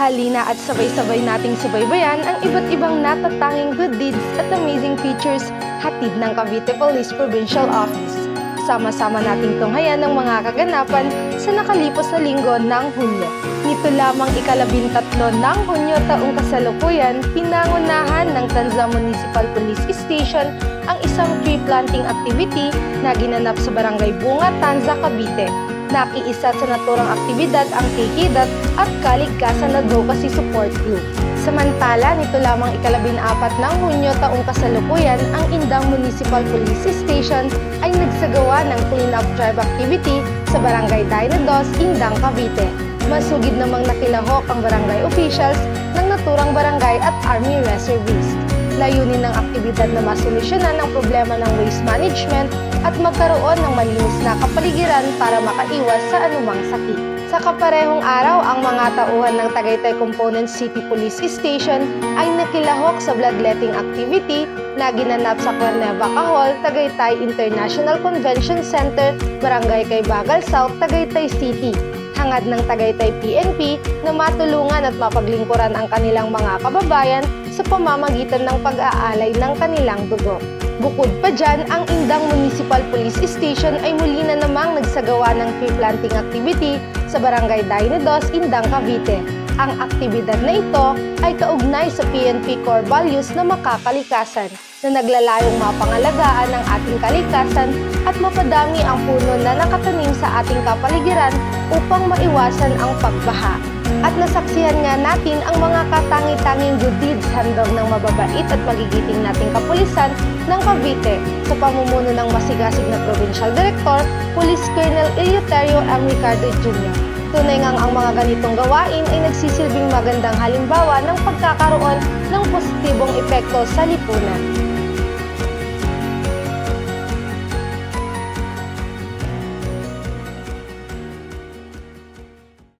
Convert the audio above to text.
Halina at sabay-sabay nating subaybayan ang iba't ibang natatanging good deeds at amazing features hatid ng Cavite Police Provincial Office. Sama-sama nating tunghayan ng mga kaganapan sa nakalipos na linggo ng Hunyo. Nito lamang ikalabintatlo ng Hunyo taong kasalukuyan, pinangunahan ng Tanza Municipal Police Station ang isang tree planting activity na ginanap sa Barangay Bunga, Tanza, Cavite. Nakiisa sa naturang aktibidad ang KKDAT at Kaligkasan Advocacy Support Group. Samantala, nito lamang ikalabing apat ng Hunyo taong kasalukuyan, ang Indang Municipal Police Station ay nagsagawa ng clean-up drive activity sa Barangay Dinados, Indang, Cavite. Masugid namang nakilahok ang barangay officials ng naturang barangay at Army Reservist. Layunin ng aktibidad na masolusyonan ang problema ng waste management at magkaroon ng malinis na kapaligiran para makaiwas sa anumang sakit. Sa kaparehong araw, ang mga tauhan ng Tagaytay Component City Police Station ay nakilahok sa bloodletting activity na ginanap sa Cuernavaca Hall, Tagaytay International Convention Center, Barangay Kaybagal South, Tagaytay City. Hangad ng Tagaytay PNP na matulungan at mapaglingkuran ang kanilang mga kababayan sa pamamagitan ng pag-aalay ng kanilang dugo. Bukod pa dyan, ang Indang Municipal Police Station ay muli na namang nagsagawa ng tree planting activity sa Barangay Dinados, Indang, Cavite. Ang aktibidad na ito ay kaugnay sa PNP core values na makakalikasan na naglalayong mapangalagaan ng ating kalikasan at mapadami ang puno na nakatanim sa ating kapaligiran upang maiwasan ang pagbaha. At nasaksihan nga natin ang mga katangi-tanging good deeds handog ng mababait at magigiting nating kapulisan ng Cavite sa pamumuno ng masigasig na Provincial Director, Police Colonel Eleuterio M. Ricardo Jr. Tunay ngang ang mga ganitong gawain ay nagsisilbing magandang halimbawa ng pagkakaroon ng positibong epekto sa lipunan.